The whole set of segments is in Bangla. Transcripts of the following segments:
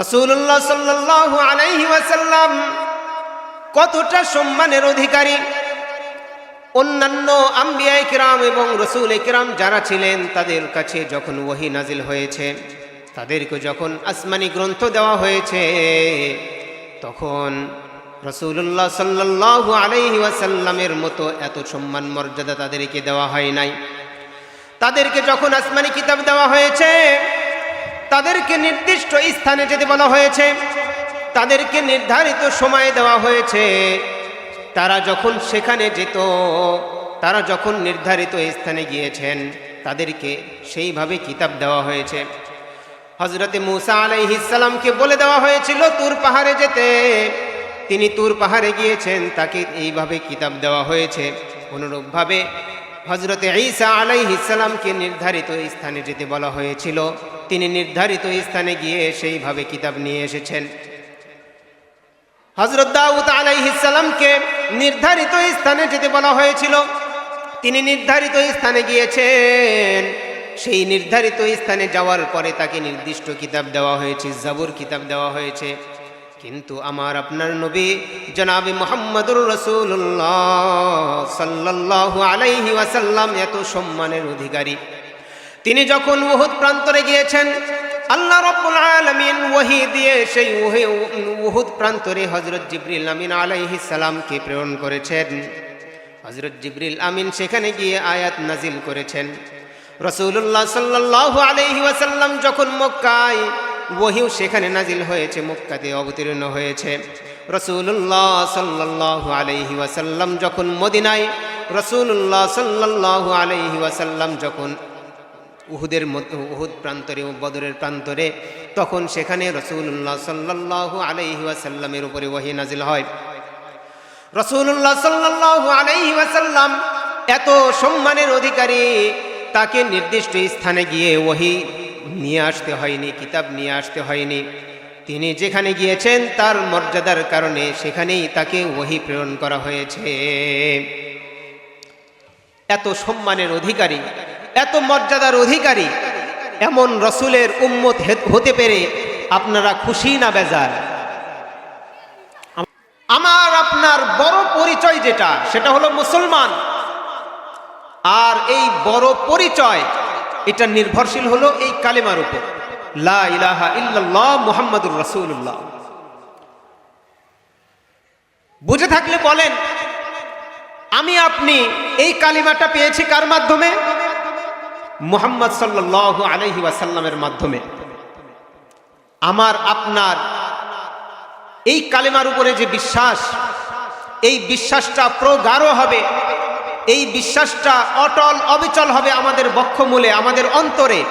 রসুল্লাহ সাল্লাহ আলাইহি ওয়াসাল্লাম কতটা সম্মানের অধিকারী? অন্যান্য আম্বিয়া কিরাম এবং রসুল কিরাম যারা ছিলেন, তাদের কাছে যখন ওহি নাজিল হয়েছে, তাদেরকে যখন আসমানি গ্রন্থ দেওয়া হয়েছে, তখন রসুল্লাহ সাল্লাহ আলাইহি ওয়াসাল্লামের মতো এত সম্মান মর্যাদা তাদেরকে দেওয়া হয় নাই। তাদেরকে যখন আসমানি কিতাব দেওয়া হয়েছে তাদেরকে নির্দিষ্ট স্থানে যেতে বলা হয়েছে, তাদেরকে নির্ধারিত সময় দেওয়া হয়েছে, তারা যখন সেখানে যেত, তারা যখন নির্ধারিত স্থানে গিয়েছেন, তাদেরকে সেইভাবে কিতাব দেওয়া হয়েছে। হজরতে মুসা আলাইহিসাল্লামকে বলে দেওয়া হয়েছিল, তুর পাহাড়ে যেতে। তিনি তুর পাহাড়ে গিয়েছেন, তাকে এইভাবে কিতাব দেওয়া হয়েছে। অনুরূপভাবে হজরতে ঈসা আলাইহিসাল্লামকে নির্ধারিত স্থানে যেতে বলা হয়েছিল। তিনি নির্ধারিত স্থানে গিয়ে সেইভাবে কিতাব নিয়ে এসেছেন। হজরত দাউদ আলাইহিসাল্লামকে নির্ধারিত স্থানে যেতে বলা হয়েছিল। তিনি নির্ধারিত স্থানে গিয়েছেন। সেই নির্ধারিত স্থানে যাওয়ার পরে তাকে নির্দিষ্ট কিতাব দেওয়া হয়েছে, জাবুর কিতাব দেওয়া হয়েছে। কিন্তু আমার আপনার নবী জনাবি মোহাম্মদুর রসুল্লাহ সাল্লাহ আলাইহি ওয়াসাল্লাম এত সম্মানের অধিকারী। তিনি যখন উহুদ প্রান্তরে গিয়েছেন, আল্লাহ রব্বুল আলমিন ওহি দিয়ে সেই ওহে উহুদ প্রান্তরে হজরত জিবরিল আমিন আলাইহি সালামকে প্রেরণ করেছেন। হজরত জিবরিল আমিন সেখানে গিয়ে আয়াত নাজিল করেছেন। রসুল্লাহ সাল্লাহ আলহি ওয়াসাল্লাম যখন মক্কায় ওহিও সেখানে নাজিল হয়েছে, মক্কাতে অবতীর্ণ হয়েছে। রসুল্লাহ সাল্লাহ আলহি ওয়াসাল্লাম যখন মদিনায় রসুল্লাহ সাল্লাহ আলহি ওয়াসাল্লাম যখন উহুদের মতো উহুদ প্রান্তরে ও বদরের প্রান্তরে, তখন সেখানে রসুল্লাহ সাল্লাহ আলহি ওয়াসাল্লামের উপরে ওহি নাজিল হয়। রসুল্লাহ সাল্লাহ আলহি ওয়াসাল্লাম এত সম্মানের অধিকারী, তাকে নির্দিষ্ট স্থানে গিয়ে ওহি নিয়ে আসতে হয়নি, কিতাব নিয়ে আসতে হয়নি। তিনি যেখানে গিয়েছেন, তার মর্যাদার কারণে সেখানেই তাকে ওহি প্রেরণ করা হয়েছে। এত সম্মানের অধিকারী এত মর্যাদার অধিকারী, এমন রসুলের উম্মত হতে পেরে আপনারা খুশি না বেজার? আমার আপনার বড় পরিচয় যেটা, সেটা হলো মুসলমান। আর এই বড় পরিচয়, এটা নির্ভরশীল হলো এই কালেমার উপর। লা ইলাহা ইল্লাল্লাহ মুহাম্মাদুর রাসূলুল্লাহ। বুঝে থাকলে বলেন, আমি আপনি এই কালিমাটা পেয়েছি কার মাধ্যমে? মুহাম্মদ সাল্লাহ আলহি ওয়াসাল্লামের মাধ্যমে। আমার, আপনার, এই কালেমার উপরে যে বিশ্বাস, এই বিশ্বাসটা প্রগাঢ় হবে, এই বিশ্বাসটা অটল অবিচল হবে আমাদের বক্ষমূলে, আমাদের অন্তরে।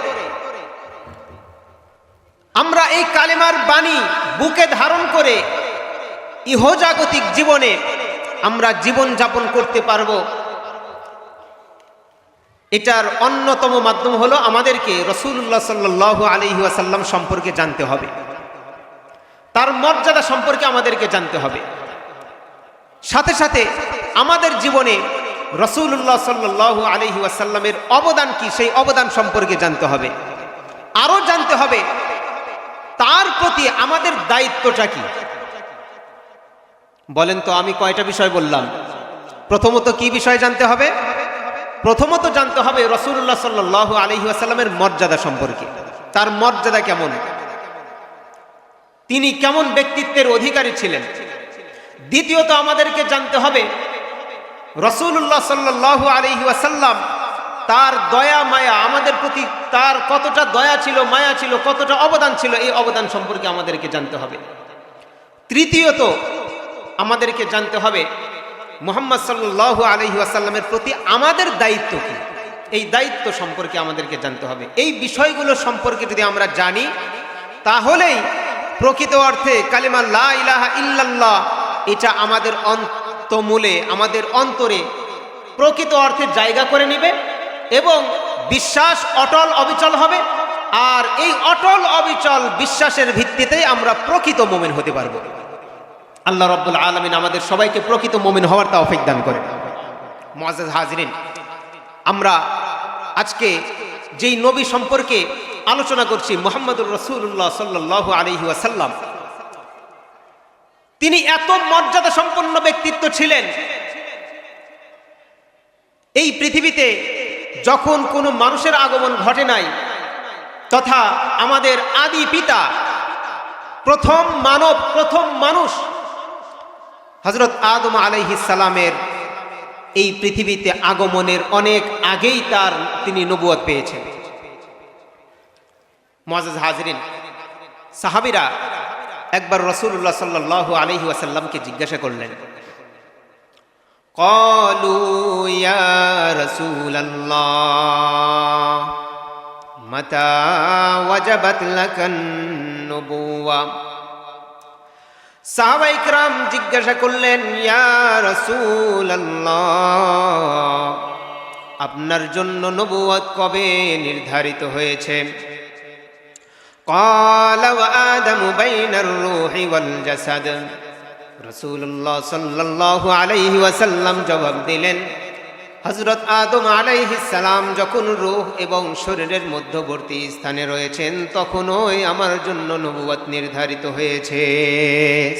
আমরা এই কালেমার বাণী বুকে ধারণ করে ইহজাগতিক জীবনে আমরা জীবন যাপন করতে পারব। এটার অন্যতম মাধ্যম হলো আমাদেরকে রসুল্লাহ সাল্লাহ আলহি আসাল্লাম সম্পর্কে জানতে হবে। তার মর্যাদা সম্পর্কে আমাদেরকে জানতে হবে। সাথে সাথে আমাদের জীবনে রসুল্লাহ সাল্লাহ আলহি অবদান কি, সেই অবদান সম্পর্কে জানতে হবে। আরও জানতে হবে, তার প্রতি আমাদের দায়িত্বটা কি? বলেন তো, আমি কয়টা বিষয় বললাম? প্রথমত কি বিষয় জানতে হবে? প্রথমত জানতে হবে রসুল্লাহ সাল্লাহ আলহি আসাল্লামের মর্যাদা সম্পর্কে। তার মর্যাদা কেমন? তিনি কেমন ব্যক্তিত্বের অধিকারী ছিলেন? দ্বিতীয়ত আমাদেরকে জানতে হবে রসুল্লাহ সাল্লাহ আলহি আসাল্লাম তার দয়া, মায়া আমাদের প্রতি তার কতটা দয়া ছিল, মায়া ছিল, কতটা অবদান ছিল, এই অবদান সম্পর্কে আমাদেরকে জানতে হবে। তৃতীয়ত আমাদেরকে জানতে হবে মোহাম্মদ সাল্লাহ আলহি আসাল্লামের প্রতি আমাদের দায়িত্ব কি? এই দায়িত্ব সম্পর্কে আমাদেরকে জানতে হবে। এই বিষয়গুলো সম্পর্কে যদি আমরা জানি, তাহলেই প্রকৃত অর্থে কালিমা লা ইলাহা ইল্লাল্লাহ, এটা আমাদের অন্তমূলে, আমাদের অন্তরে প্রকৃত অর্থে জায়গা করে নেবে এবং বিশ্বাস অটল অবিচল হবে। আর এই অটল অবিচল বিশ্বাসের ভিত্তিতেই আমরা প্রকৃত মোমেন হতে পারব। আল্লাহ রব্বুল আলমিন আমাদের সবাইকে প্রকৃত মোমিন হওয়ার তা দান করে মজাজ হাজরিন, আমরা আজকে যেই নবী সম্পর্কে আলোচনা করছি, মোহাম্মদুর রসুল্লাহ সাল্লাহ আলহি ওয়াসাল্লাম, তিনি এত মর্যাদা সম্পন্ন ব্যক্তিত্ব ছিলেন। এই পৃথিবীতে যখন কোনো মানুষের আগমন ঘটে নাই, তথা আমাদের আদি পিতা, প্রথম মানব, প্রথম মানুষ হজরত আদম আলাইহিসালামের এই পৃথিবীতে আগমনের অনেক আগেই তার তিনি নবুয়ত পেয়েছেন মজাজ হাজরিন সাহাবিরা একবার রসুল্লাহ সাল্লাহ আলহি ওয়াসাল্লামকে জিজ্ঞাসা করলেন قالوا يا رسول الله متى وجبت لك النبوة সাহাবা ইকরাম জিজ্ঞাসা করলেন ইয়া রসুল আপনার জন্য নবুয়ত কবে নির্ধারিত হয়েছে قال وآدم بين الروح والجسد রসুল্লাহ সাল্লাহ আলাইহি ওয়াসাল্লাম জবাব দিলেন হজরত আদম সালাম যখন রুহ এবং শরীরের মধ্যবর্তী স্থানে রয়েছেন, তখনই আমার জন্য নবুয়াত নির্ধারিত হয়েছে।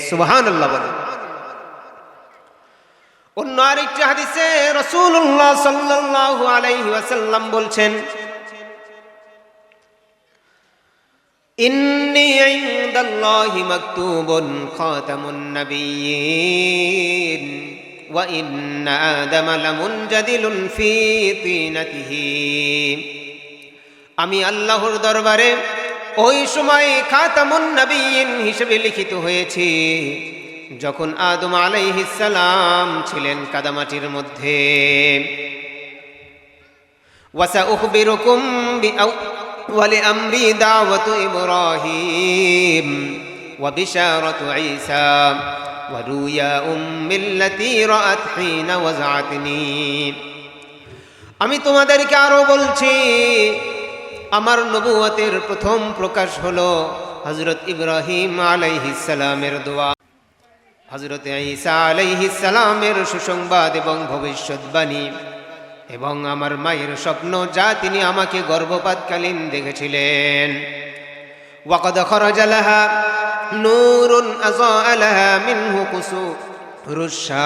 সুবাহান আল্লাহ বলেন। অন্য আরেকটি হাদিসে রসুল্লাহ সাল্লাল্লাহু আলাইহি বলছেন, ইন্নি ইনদাল্লাহি মাকতুবুন খাতামুন নাবিয়্যিন। وإن آدم لمنجدل في طينته আমি আল্লাহর দরবারে ওই সময় খাতামুন নবীন হিসেবে লিখিত হয়েছি যখন আদম আলাইহিসালাম ছিলেন কাদামাটির মধ্যে ওয়াসা উখবিরুকুম বিআউ ولأمري دعوة إبراهيم وبشارة عيسى ورؤيا أم التي رأت حين وزعتني আমি তোমাদেরকে আরো বলছি আমার নবুয়তের প্রথম প্রকাশ হলো হজরত ইব্রাহিম আলাইহিসালামের দোয়া হজরত ঈসা আলাইহিসালামের সুসংবাদ এবং ভবিষ্যৎবাণী এবং আমার মায়ের স্বপ্ন যা তিনি আমাকে গর্ভপাতকালীন দেখেছিলেন ওয়াকদ খরজালাহা নূরুন আযাআলাহা মিনহু কুসুরুশাম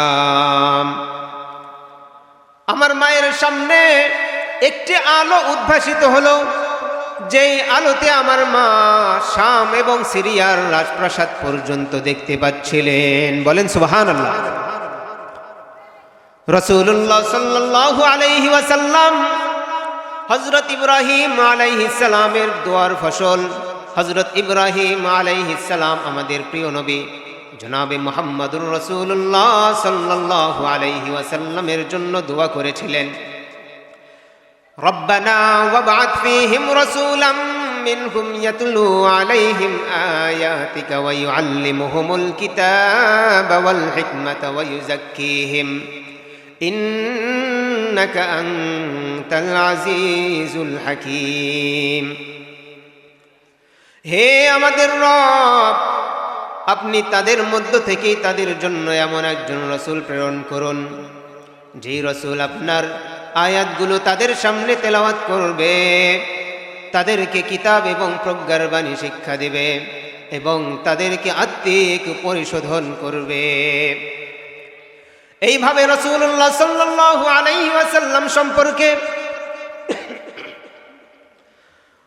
আমার মায়ের সামনে একটি আলো উদ্ভাসিত হলো, যেই আলোতে আমার মা শাম এবং সিরিয়ার রাজপ্রাসাদ পর্যন্ত দেখতে পাচ্ছিলেন। বলেন, সুবহানাল্লাহ। রসুল্লাহ সাল্লাহ আলাইহি ওয়াসাল্লাম হজরত ইব্রাহিম আলাইহি সালামের দোয়ার ফসল হজরত ইব্রাহিম আলাইহি সালাম আমাদের প্রিয় নবী জনাবে মোহাম্মদুর রসুল্লাহ সাল্লাহ আলাইহি ওয়াসাল্লামের জন্য দোয়া করেছিলেন ربنا وابعث فيهم رسولا منهم يتلو عليهم آياتك ويعلمهم الكتاب والحكمة ويزكيهم إنك أنت العزيز الحكيم হে আমাদের রব, আপনি তাদের মধ্য থেকেই তাদের জন্য এমন একজন রসুল প্রেরণ করুন। যে রসুল আপনার আয়াতগুলো তাদের সামনে তেলাওয়াত করবে, তাদেরকে কিতাব এবং প্রজ্ঞার বাণী শিক্ষা দেবে এবং তাদেরকে আত্মিক পরিশোধন করবে। এইভাবে রসুল্লাহ সাল্লাহ আলাইহি ওয়াসাল্লাম সম্পর্কে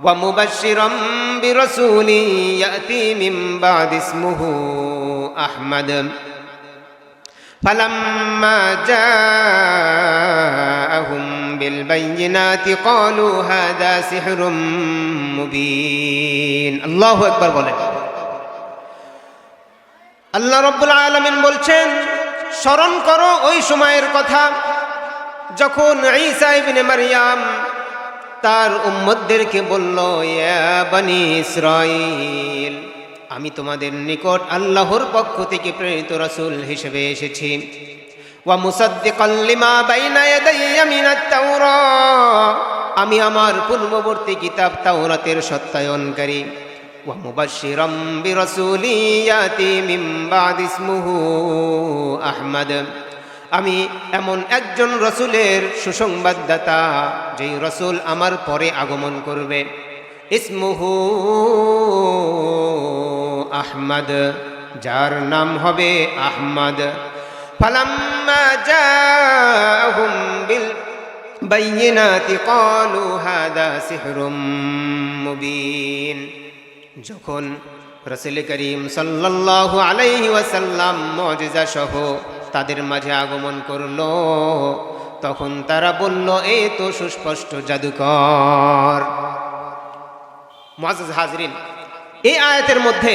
ومبشرا برسول يأتي من بعد اسمه أحمد فلما جاءهم بالبينات قالوا هذا سحر মুবিন আল্লাহ একবার বলেন আল্লাহ রব্বুল আলমিন বলছেন স্মরণ করো ওই সময়ের কথা যখন ঈসা ইবনে মারিয়াম তার উম্মদদেরকে বলল বানি ইসরাইল আমি তোমাদের নিকট আল্লাহর পক্ষ থেকে প্রেরিত রাসূল হিসেবে এসেছি। ওয়া মুসাদ্দিকাল লিমা বাইনা ইয়াদাইয়া মিনাত তাওরা আমি আমার পূর্ববর্তী কিতাব তাওরাতের সত্যায়নকারী। ওয়া মুবাশশিরাম বিরাসূলি ইয়াতি মিন বাদ ইসমুহু আহমদ। আমি এমন একজন রসুলের সুসংবাদদাতা, যেই রসুল আমার পরে আগমন করবে। ইসমুহু আহমদ, যার নাম হবে আহমদ। সিহরুম যখন রসুল করিম সাল্লাল্লাহু আলাইহি ওয়াসাল্লাম মুজিজা সহ তাদের মাঝে আগমন করল। তখন তারা বলল, এ তো সুস্পষ্ট জাদুকর। হাজরিন এই আয়াতের মধ্যে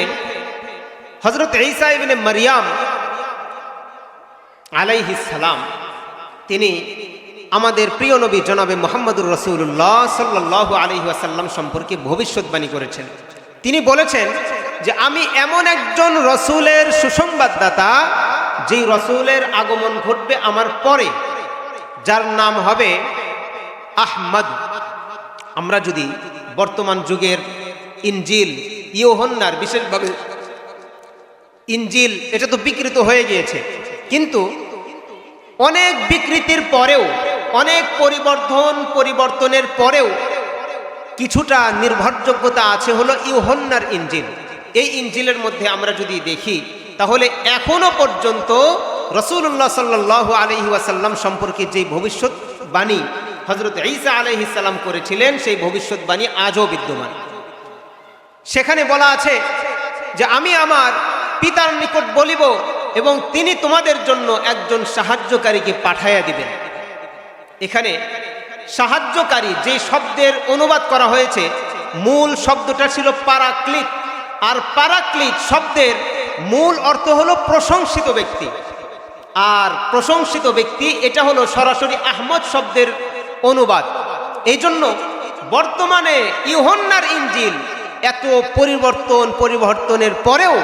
হজরত ঈসা ইবনে মারিয়াম সালাম, তিনি আমাদের প্রিয় নবী জনাবে মোহাম্মদুর রসুল্লাহ সাল্লাহ আলহি আসাল্লাম সম্পর্কে ভবিষ্যৎবাণী করেছেন। তিনি বলেছেন যে, আমি এমন একজন রসুলের সুসংবাদদাতা যেই রসুলের আগমন ঘটবে আমার পরে, যার নাম হবে আহমদ। আমরা যদি বর্তমান যুগের ইনজিল ইয়োহন্নার বিশেষভাবে ইঞ্জিল এটা তো বিকৃত হয়ে গিয়েছে। কিন্তু অনেক বিকৃতির পরেও, অনেক পরিবর্তন পরিবর্তনের পরেও কিছুটা নির্ভরযোগ্যতা আছে হলো ইউহন্নার ইঞ্জিল এই ইঞ্জিলের মধ্যে আমরা যদি দেখি তাহলে এখনও পর্যন্ত রসুল্লাহ সাল্লাহ আলহি ওয়াসাল্লাম সম্পর্কে যে ভবিষ্যৎবাণী হজরত ঈসা আলহি সাল্লাম করেছিলেন, সেই ভবিষ্যৎবাণী আজও বিদ্যমান। সেখানে বলা আছে যে আমি আমার পিতার নিকট বলিব এবং তিনি তোমাদের জন্য একজন সাহায্যকারীকে পাঠাইয়া দিবেন। এখানে সাহায্যকারী যে শব্দের অনুবাদ করা হয়েছে, মূল শব্দটা ছিল পারাক্লিক আর পারাক্লিক শব্দের মূল অর্থ হলো প্রশংসিত ব্যক্তি। আর প্রশংসিত ব্যক্তি, এটা হলো সরাসরি আহমদ শব্দের অনুবাদ। এই জন্য বর্তমানে ইহন্নার ইঞ্জিল এত পরিবর্তন, পরিবর্তনের পরেও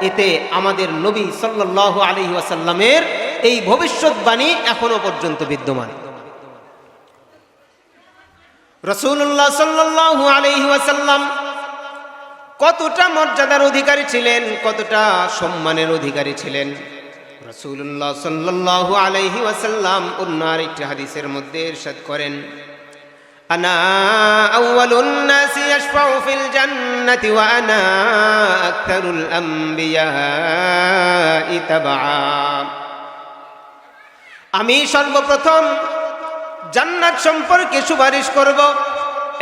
এতে আমাদের নবী সাল্লাহ আলহি ওয়াসাল্লামের এই ভবিষ্যৎবাণী এখনও পর্যন্ত বিদ্যমান। রসুল্লাহ সাল্লাহ আলহি ওয়াসাল্লাম কতটা মর্যাদার অধিকারী ছিলেন, কতটা সম্মানের অধিকারী ছিলেন। রসুল্লাহ সাল্লাহ আলহি ওয়াসাল্লাম অন্য আরেকটি হাদিসের মধ্যে এরশাদ করেন, আনা জান্নাতি ওয়া আমি সর্বপ্রথম জান্নাত সম্পর্কে সুপারিশ করব।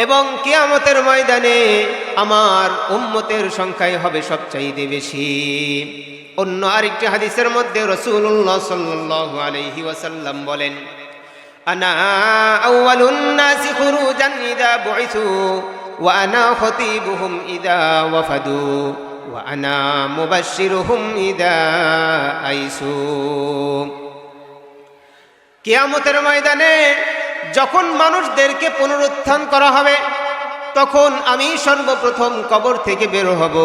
এবং কেয়ামতের ময়দানে আমার উম্মতের সংখ্যাই হবে সবচাইতে বেশি। অন্য আরেকটি হাদিসের মধ্যে রসুল্লাহ সাল্লাহ আলহি ওয়াসাল্লাম বলেন, আনা ইদা ওয়াফাদু ইদা আইসু। ময়দানে যখন মানুষদেরকে পুনরুত্থান করা হবে, তখন আমি সর্বপ্রথম কবর থেকে বের হব।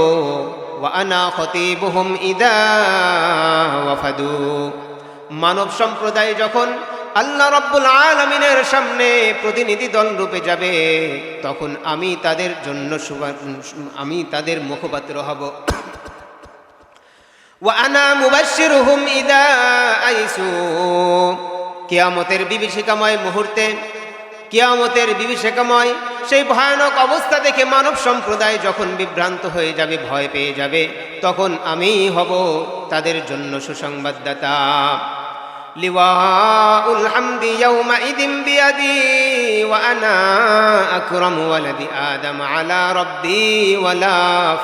ইদা ওয়াফাদু। মানব সম্প্রদায় যখন আল্লাহ রব্বুল আলমিনের সামনে প্রতিনিধি দল রূপে যাবে, তখন আমি তাদের জন্য আমি তাদের মুখপাত্র হব। ওয়ানা মুবাশশিরুহুম ইদা আইসু। কিয়ামতের বিভীষিকাময় মুহূর্তে, কেয়ামতের বিভীষিকাময় সেই ভয়ানক অবস্থা দেখে মানব সম্প্রদায় যখন বিভ্রান্ত হয়ে যাবে, ভয় পেয়ে যাবে, তখন আমি হব তাদের জন্য সুসংবাদদাতা। লিওয়াউল ইয়াউমা ইদিম ওয়ালাদি আলা ওয়ালা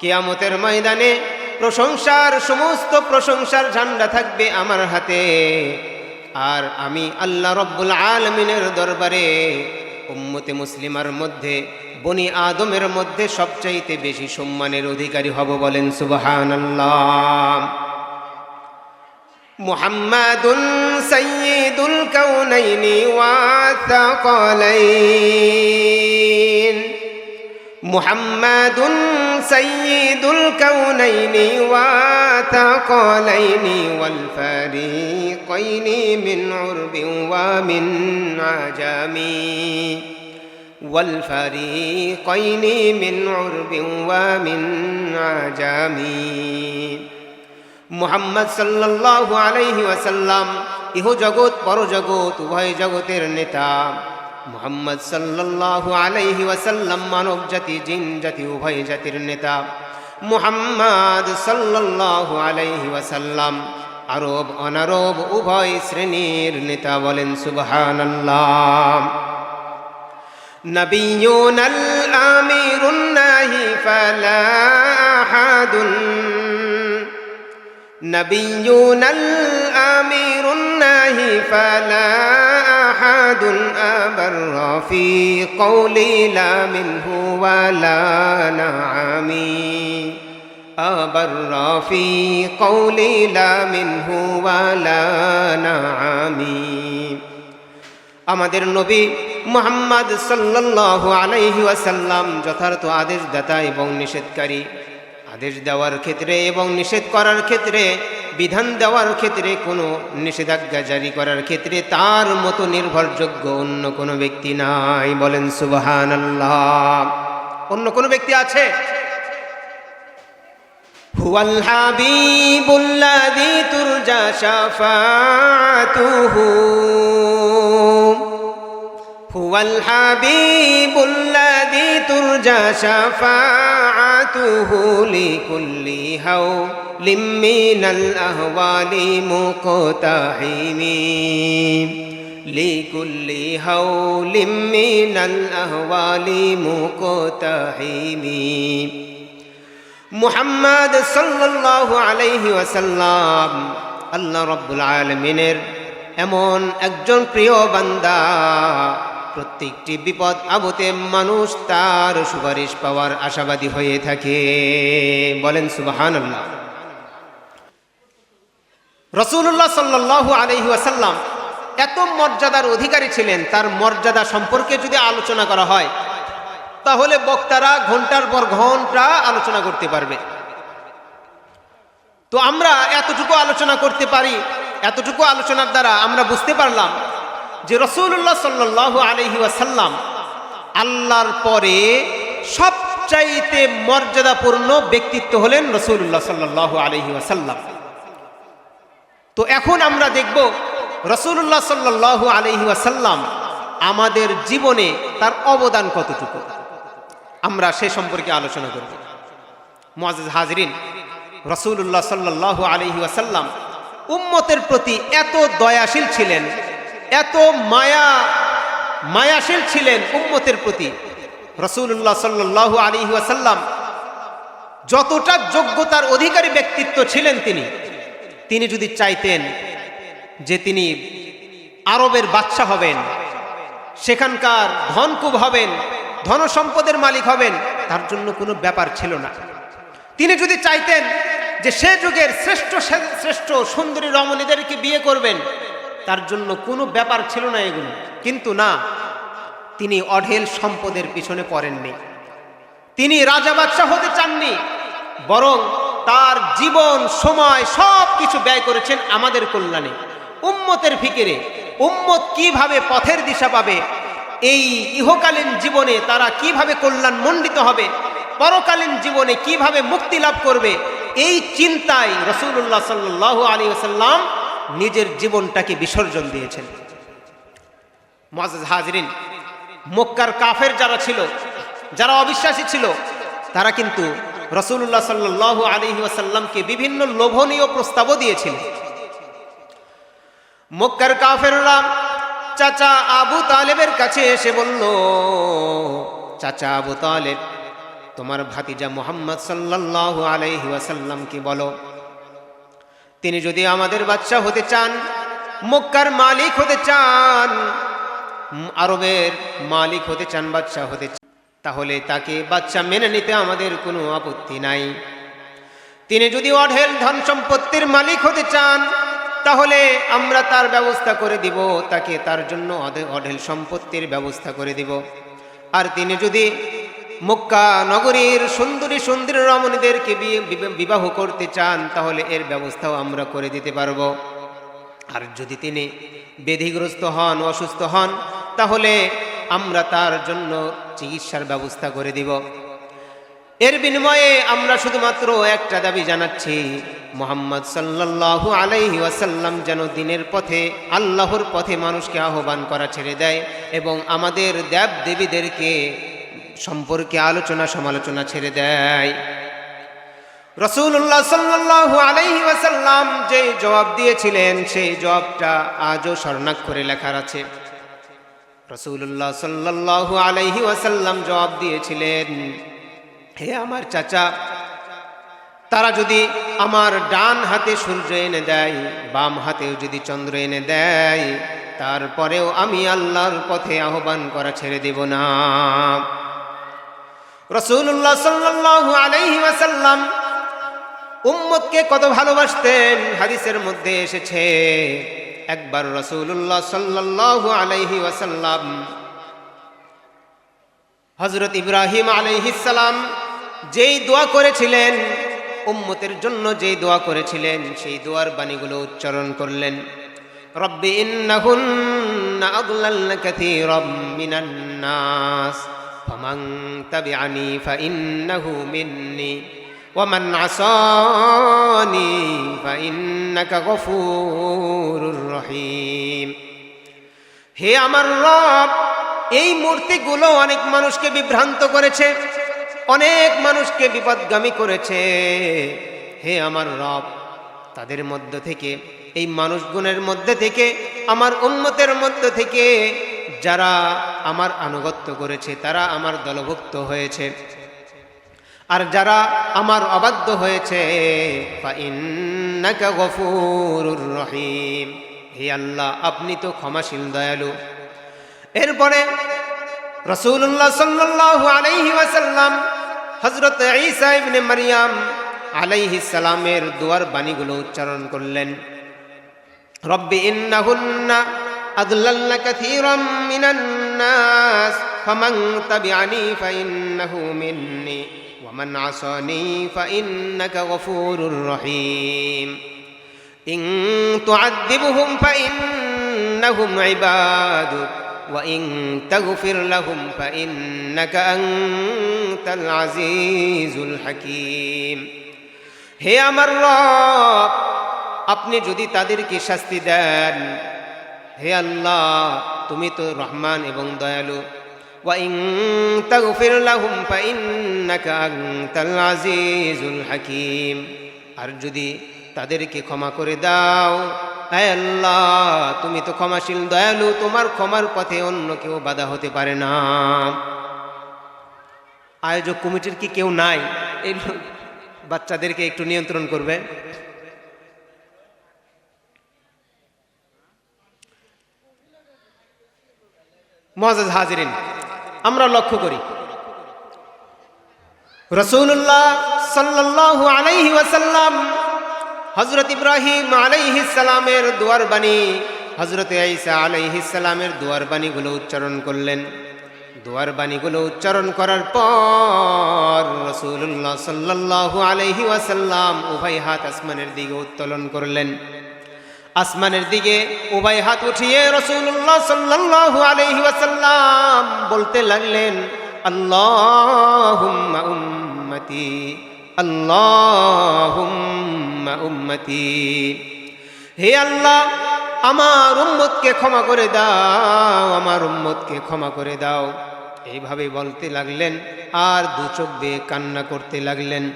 কিয়ামতের ময়দানে প্রশংসার সমস্ত প্রশংসার ঝান্ডা থাকবে আমার হাতে। আর আমি আল্লাহ রব্বুল আলমিনের দরবারে উম্মতে মুসলিমার মধ্যে, বনি আদমের মধ্যে সবচাইতে বেশি সম্মানের অধিকারী হব বলেন সুবাহান মুহাম্মাদুন সাইয়্যিদুল কাউনাইনি ওয়া কলাইন محمد سيد الكونين والثقلين والفريقين من عرب ومن عجم والفريقين من عرب ومن عجم মুহাম্মদ সাল্লাল্লাহু আলাইহি ওয়াসাল্লাম ইহ জগৎ পরজগৎ উভয় জগতের নেতা মুহাম্মদ সাল্লাল্লাহু আলাইহি ওয়াসাল্লাম মানব জাতি জিন জাতি উভয় জাতির নেতা মুহাম্মদ সাল্লাল্লাহু আলাইহি ওয়াসাল্লাম আরব অনারব উভয় শ্রেণীর নেতা বলেন সুবহানাল্লাহ نبينا الآمر الناهي فلا أحد نبينا الآمر الناهي فلا أحد أبر في قولي لا منه ولا نعمي أبر في قولي لا منه ولا نعمي আমাদের নবী মোহাম্মদ সাল্লাল্লাহু আলাইহি ওয়াসাল্লাম যথার্থ আদেশদাতা এবং নিষেধকারী আদেশ দেওয়ার ক্ষেত্রে এবং নিষেধ করার ক্ষেত্রে বিধান দেওয়ার ক্ষেত্রে কোনো নিষেধাজ্ঞা জারি করার ক্ষেত্রে তার মতো নির্ভরযোগ্য অন্য কোনো ব্যক্তি নাই বলেন সুবহান আল্লাহ অন্য কোনো ব্যক্তি আছে هو الحبيب الذي ترجى شفاعته هو الحبيب الذي ترجى شفاعته لكل هول من الأهوال مقتحم لكل هول من الأهوال مقتحم মুহাম্মদ সাল্লাল্লাহু আলাইহি ওয়াসাল্লাম আল্লাহ রব্বুল আলমিনের এমন একজন প্রিয় বান্দা প্রত্যেকটি বিপদ আবতে মানুষ তার সুপারিশ পাওয়ার আশাবাদী হয়ে থাকে। বলেন সুবাহান রসুল্লাহ সাল্লাল্লাহু আলাইহি ওয়াসাল্লাম এত মর্যাদার অধিকারী ছিলেন, তার মর্যাদা সম্পর্কে যদি আলোচনা করা হয়, তাহলে বক্তারা ঘণ্টার পর ঘণ্টা আলোচনা করতে পারবে। তো আমরা এতটুকু আলোচনা করতে পারি, এতটুকু আলোচনার দ্বারা আমরা বুঝতে পারলাম যে রসুল্লাহ সাল্লাহ আলহি ওয়াসাল্লাম আল্লাহর পরে সবচাইতে মর্যাদাপূর্ণ ব্যক্তিত্ব হলেন রসুল্লাহ সাল্লাহ আলহি ওয়াসাল্লাম। তো এখন আমরা দেখব রসুল্লাহ সাল্লাহ আলহি ওয়াসাল্লাম আমাদের জীবনে তার অবদান কতটুকু? আমরা সে সম্পর্কে আলোচনা করব। মজ হাজরিন রসুল্লাহ সাল্লাহ আলহি আসাল্লাম উম্মতের প্রতি এত দয়াশীল ছিলেন এত মায়া, মায়াশীল ছিলেন উম্মতের প্রতি। রসুল্লাহ সাল্লাহ আলহি আসাল্লাম যতটা যোগ্যতার অধিকারী ব্যক্তিত্ব ছিলেন তিনি তিনি যদি চাইতেন যে তিনি আরবের বাচ্চা হবেন, সেখানকার ধনকুব হবেন ধন সম্পদের মালিক হবেন, তার জন্য কোনো ব্যাপার ছিল না। তিনি যদি চাইতেন যে সে যুগের শ্রেষ্ঠ শ্রেষ্ঠ সুন্দরী রমণীদেরকে বিয়ে করবেন তার জন্য কোনো ব্যাপার ছিল না এগুলো। কিন্তু না, তিনি অঢেল সম্পদের পিছনে পড়েননি। তিনি রাজা বাদশাহ হতে চাননি, বরং তার জীবন, সময় সব কিছু ব্যয় করেছেন আমাদের কল্যাণে। উম্মতের ফিকিরে, উম্মত কীভাবে পথের দিশা পাবে, এই ইহকালীন জীবনে তারা কীভাবে কল্যাণ মণ্ডিত হবে, পরকালীন জীবনে কীভাবে মুক্তি লাভ করবে, এই চিন্তায় রসুল্লাহ সাল্লাহ আলী আসাল্লাম নিজের জীবনটাকে বিসর্জন দিয়েছেন। হাজরিন, মক্কার কাফের যারা ছিল, যারা অবিশ্বাসী ছিল, তারা কিন্তু রসুল্লাহ সাল্লাহ আলী আসাল্লামকে বিভিন্ন লোভনীয় প্রস্তাবও দিয়েছিল। মক্কার কাফেররা চাচা আবু তালেবের কাছে এসে বলল, চাচা আবু তালেব, তোমার ভাতিজা মোহাম্মদ সাল্লাহ আলাইহি ওয়াসাল্লামকে বলো। তিনি যদি আমাদের বাচ্চা হতে চান, মক্কার মালিক হতে চান, আরবের মালিক হতে চান বাচ্চা হতে চান, তাহলে তাকে বাচ্চা মেনে নিতে আমাদের কোনো আপত্তি নাই। তিনি যদি অঢেল ধন সম্পত্তির মালিক হতে চান, তাহলে আমরা তার ব্যবস্থা করে দিব, তাকে তার জন্য অঢেল সম্পত্তির ব্যবস্থা করে দিব। আর তিনি যদি মক্কা নগরীর সুন্দরী সুন্দরী রমণীদেরকে বিবাহ করতে চান, তাহলে এর ব্যবস্থাও আমরা করে দিতে পারব। আর যদি তিনি বেধিগ্রস্ত হন, অসুস্থ হন, তাহলে আমরা তার জন্য চিকিৎসার ব্যবস্থা করে দিব। এর বিনিময়ে আমরা শুধুমাত্র একটা দাবি জানাচ্ছি, মোহাম্মদ সাল্লাল্লাহু আলাইহি ওয়াসাল্লাম যেন দিনের পথে, আল্লাহর পথে মানুষকে আহ্বান করা ছেড়ে দেয় এবং আমাদের দেব দেবীদেরকে সম্পর্কে আলোচনা সমালোচনা ছেড়ে দেয়। রসুল্লাহ সাল্লাল্লাহু আলাইহি ওয়াসাল্লাম যে জবাব দিয়েছিলেন, সেই জবাবটা আজও স্বর্ণাক্ষরে লেখার আছে। রসুল্লাহ সাল্লাল্লাহু আলাইহি ওয়াসাল্লাম জবাব দিয়েছিলেন, হে আমার চাচা, তারা যদি আমার ডান হাতে সূর্য এনে দেয়, বাম হাতেও যদি চন্দ্র এনে দেয়, তারপরেও আমি আল্লাহর পথে আহ্বান করা ছেড়ে দেব না। রসুল্লাহ সাল্লাল্লাহু আলাইহি ওয়াসাল্লাম উম্মতকে কত ভালোবাসতেন? হাদিসের মধ্যে এসেছে, একবার রসুল্লাহ সাল্লাল্লাহু আলাইহি ওয়াসাল্লাম হজরত ইব্রাহিম আলাইহিসাল্লাম যেই দোয়া করেছিলেন, উম্মতের জন্য যেই দোয়া করেছিলেন, সেই দোয়ার বাণীগুলো উচ্চারণ করলেন। রব্বি ইন্নাহুন্না আদলালনা কাসীরাম মিনান ফামান তাবিআনি ফাইন্নাহু মিন্নি ومن عصاني فإنك غفور رحيم হে আমার রব এই মূর্তিগুলো অনেক মানুষকে বিভ্রান্ত করেছে অনেক মানুষকে বিপদগামী করেছে হে আমার রব তাদের মধ্য থেকে এই মানুষগুণের মধ্যে থেকে, আমার উন্মতের মধ্যে থেকে যারা আমার আনুগত্য করেছে, তারা আমার দলভুক্ত হয়েছে। আর যারা আমার অবাধ্য হয়েছে রহিম। হে আল্লাহ, আপনি তো ক্ষমাশীল, দয়ালু। এরপরে রসুল্লাহ সাল্লাল্লাহু আলাইহি ওয়াসাল্লাম হজরত ঈসা ইবনে মারিয়াম আলাইহি সালামের দুয়ার বাণীগুলো উচ্চারণ করলেন। رب إنهن أضللن كثيرا من الناس فمن تبعني فإنه مني ومن عصاني فإنك غفور رحيم. إن تعذبهم فإنهم عبادك وإن تغفر لهم فإنك أنت العزيز الحكيم. هي من আপনি যদি তাদেরকে শাস্তি দেন, হে আল্লাহ, তুমি তো রহমান এবং দয়ালু। হাকিম। আর যদি তাদেরকে ক্ষমা করে দাও আল্লাহ, তুমি তো ক্ষমাশীল, দয়ালু, তোমার ক্ষমার পথে অন্য কেউ বাধা হতে পারে না। আয়োজক কমিটির কি কেউ নাই? এই বাচ্চাদেরকে একটু নিয়ন্ত্রণ করবে। মজাজ হাজিরিন, আমরা লক্ষ্য করি। রসুল্লাহ সাল্লাল্লাহু আলাইহি ওয়াসাল্লাম হজরত ইব্রাহিম আলাইহি সালামের দুয়ার বাণী হজরত ঈসা আলাইহি সালামের দুয়ার বাণীগুলো উচ্চারণ করলেন। দুয়ার বাণীগুলো উচ্চারণ করার পর রসুল্লাহ সাল্লাল্লাহু আলাইহি ওয়াসাল্লাম উভয় হাত আসমানের দিকে উত্তোলন করলেন। আসমানের দিকে উভয় হাত উঠিয়ে রসুল্লাহ সাল্লাল্লাহু আলাইহি ওয়াসাল্লাম বলতে লাগলেন, আল্লাহুম্মা উম্মতি আল্লাহুম্মা উম্মতি। হে আল্লাহ, আমার উম্মতকে ক্ষমা করে দাও, আমার উম্মতকে ক্ষমা করে দাও। এইভাবে বলতে লাগলেন, আর দু চোখ দিয়ে কান্না করতে লাগলেন।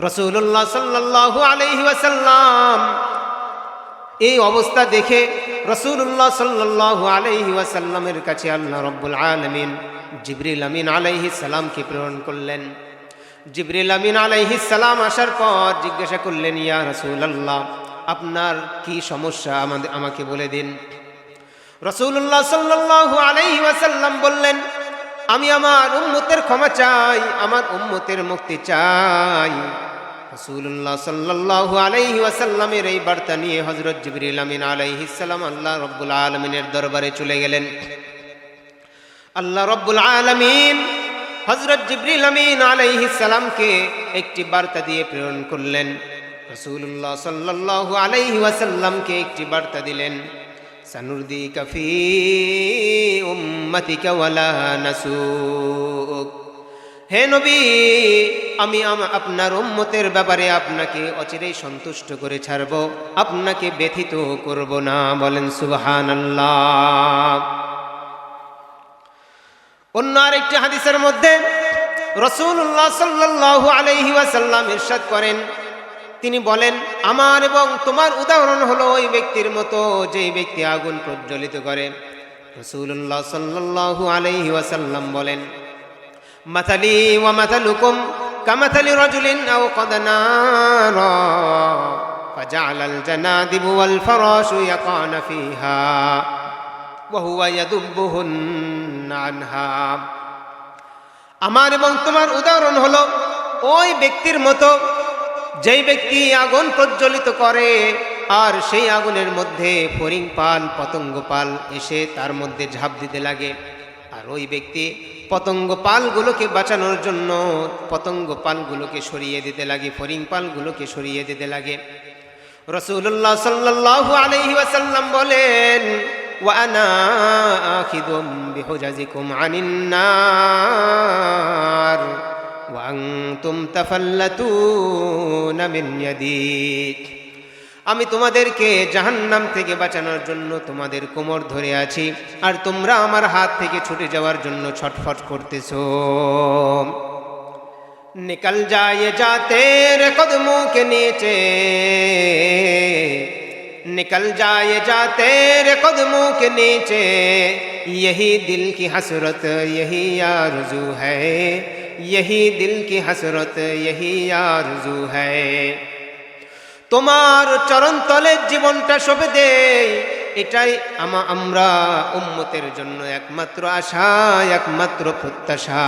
রসুল্লাহ সাল্লাল্লাহু আলাইহি ওয়াসাল্লাম এই অবস্থা দেখে রসুল্লাহ সাল্লাহ আলাইহি ওয়াসাল্লামের কাছে আল্লাহ রব্বুল আলমিন জিবরিল আমিন আলাইহি সালামকে প্রেরণ করলেন। জিবরিল আমিন আলাইহি সালাম আসার পর জিজ্ঞাসা করলেন, ইয়া রসুল আল্লাহ আপনার কি সমস্যা? আমাদের, আমাকে বলে দিন। রসুল্লাহ সাল্লাহ আলাইহি ওয়াসাল্লাম বললেন, আমি আমার উম্মতের ক্ষমা চাই, আমার উম্মতের মুক্তি চাই। রসুল্লাহ সাল্লাহ আলাইহি ওয়াসাল্লামের এই বার্তা নিয়ে হজরত জিবরিল আমিন আলাইহিসাল্লাম আল্লাহ রব্বুল আলমিনের দরবারে চলে গেলেন। আল্লাহ রব্বুল আলমিন হজরত জিবরিল আমিন আলাইহিসাল্লামকে একটি বার্তা দিয়ে প্রেরণ করলেন। রসুল্লাহ সাল্লাহ আলাইহি ওয়াসাল্লামকে একটি বার্তা দিলেন সানুরদি কফি উম্মতিকা ওয়ালা নাসুক। হে নবী, আমি আপনার উম্মতের ব্যাপারে আপনাকে অচিরেই সন্তুষ্ট করে ছাড়ব, আপনাকে ব্যথিত করব না, বলেন সুবহান অন্য আরেকটি হাদিসের মধ্যে রসুল্লাহ সাল্লাল্লাহু আলাইহি ওয়াসাল্লাম ইরশাদ করেন। তিনি বলেন, আমার এবং তোমার উদাহরণ হলো ওই ব্যক্তির মতো যেই ব্যক্তি আগুন প্রজ্বলিত করে। রসুল্লাহ সাল্লাল্লাহু আলাইহি ওয়াসাল্লাম বলেন مثلي ومثلكم كمثل رجل أوقد نارا فجعل الجنادب والفراش يقعن فيها وهو يذبهن عنها আমার এবং তোমার উদাহরণ হলো ওই ব্যক্তির মতো যেই ব্যক্তি আগুন প্রজ্বলিত করে আর সেই আগুনের মধ্যে ফরিং পাল পতঙ্গ পাল এসে তার মধ্যে ঝাঁপ দিতে লাগে আর ওই ব্যক্তি পতঙ্গ পালগুলোকে বাঁচানোর জন্য পতঙ্গ পালগুলোকে সরিয়ে দিতে লাগে ফরিং পালগুলোকে সরিয়ে দিতে লাগে। রসুল্লাহ সাল্লাল্লাহু আলাইহি ওয়াসাল্লাম বলেন, ওয়ানা আখিদুম ওয়ান্তুম তাফাল্লাতুনা মিন ইয়াদি আমি তোমাদেরকে জাহান্নাম থেকে বাঁচানোর জন্য তোমাদের কোমর ধরে আছি আর তোমরা আমার হাত থেকে ছুটে যাওয়ার জন্য ছটফট করতেছো निकल जाए जा तेरे कदमों के नीचे निकल जाए जा तेरे कदमों के नीचे यही दिल की हसरत यही आरज़ू है यही दिल की हसरत यही आरज़ू है তোমার চরণ তলের জীবনটা সবে দে। এটাই আমা আমরা উম্মতের জন্য একমাত্র আশা, একমাত্র প্রত্যাশা।